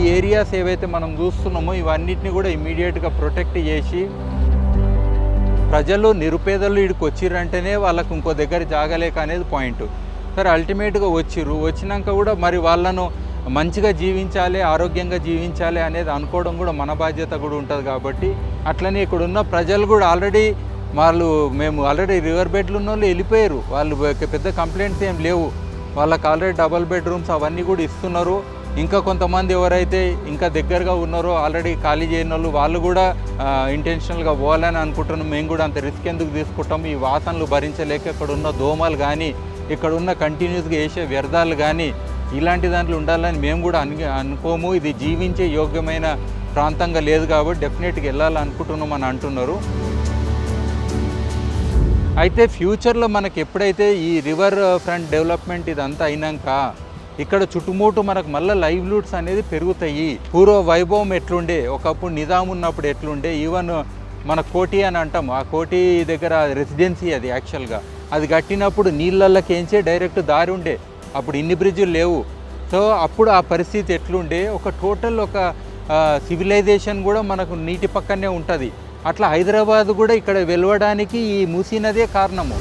ఈ ఏరియాస్ ఏవైతే మనం చూస్తున్నామో ఇవన్నిటిని కూడా ఇమీడియట్గా ప్రొటెక్ట్ చేసి ప్రజలు నిరుపేదలు ఇక్కడికి వచ్చిర్రంటేనే వాళ్ళకు ఇంకో దగ్గర జాగలేక అనేది పాయింట్. సరే అల్టిమేట్గా వచ్చిర్రు. వచ్చినాక కూడా మరి వాళ్ళను మంచిగా జీవించాలి ఆరోగ్యంగా జీవించాలి అనేది అనుకోవడం కూడా మన బాధ్యత కూడా ఉంటుంది కాబట్టి అట్లనే ఇక్కడ ఉన్న ప్రజలు కూడా ఆల్రెడీ వాళ్ళు మేము ఆల్రెడీ రివర్ బెడ్లు ఉన్న వాళ్ళు వెళ్ళిపోయారు. వాళ్ళు పెద్ద కంప్లైంట్స్ ఏం లేవు. వాళ్ళకి ఆల్రెడీ డబల్ బెడ్రూమ్స్ అవన్నీ కూడా ఇస్తున్నారు. ఇంకా కొంతమంది ఎవరైతే ఇంకా దగ్గరగా ఉన్నారో ఆల్రెడీ ఖాళీ చేయని వాళ్ళు వాళ్ళు కూడా ఇంటెన్షనల్గా పోవాలని అనుకుంటున్నాం. మేము కూడా అంత రిస్క్ ఎందుకు తీసుకుంటాం? ఈ వాసనలు భరించలేక ఇక్కడ ఉన్న దోమలు కానీ ఇక్కడ ఉన్న కంటిన్యూస్గా వేసే వ్యర్థాలు కానీ ఇలాంటి దాంట్లో ఉండాలని మేము కూడా అను అనుకోము. ఇది జీవించే యోగ్యమైన ప్రాంతంగా లేదు కాబట్టి డెఫినెట్గా వెళ్ళాలనుకుంటున్నాం అని అంటున్నారు. అయితే ఫ్యూచర్లో మనకి ఎప్పుడైతే ఈ రివర్ ఫ్రంట్ డెవలప్మెంట్ ఇదంతా అయినాక ఇక్కడ చుట్టుముట్టు మనకు మళ్ళీ లైవ్లీహుడ్స్ అనేది పెరుగుతాయి. పూర్వ వైభవం ఎట్లుండే ఒకప్పుడు నిజాం ఉన్నప్పుడు ఎట్లుండే ఈవెన్ మన కోటి అని అంటాం. ఆ కోటి దగ్గర రెసిడెన్సీ అది యాక్చువల్గా. అది కట్టినప్పుడు నీళ్ళల్లకేంచే డైరెక్ట్ దారి ఉండే. అప్పుడు ఇన్ని బ్రిడ్జులు లేవు. సో అప్పుడు ఆ పరిస్థితి ఎట్లుండే ఒక టోటల్ ఒక సివిలైజేషన్ కూడా మనకు నీటి పక్కనే ఉంటుంది. అట్లా హైదరాబాద్ కూడా ఇక్కడ వెలవడానికి ఈ మూసీ నదే కారణము.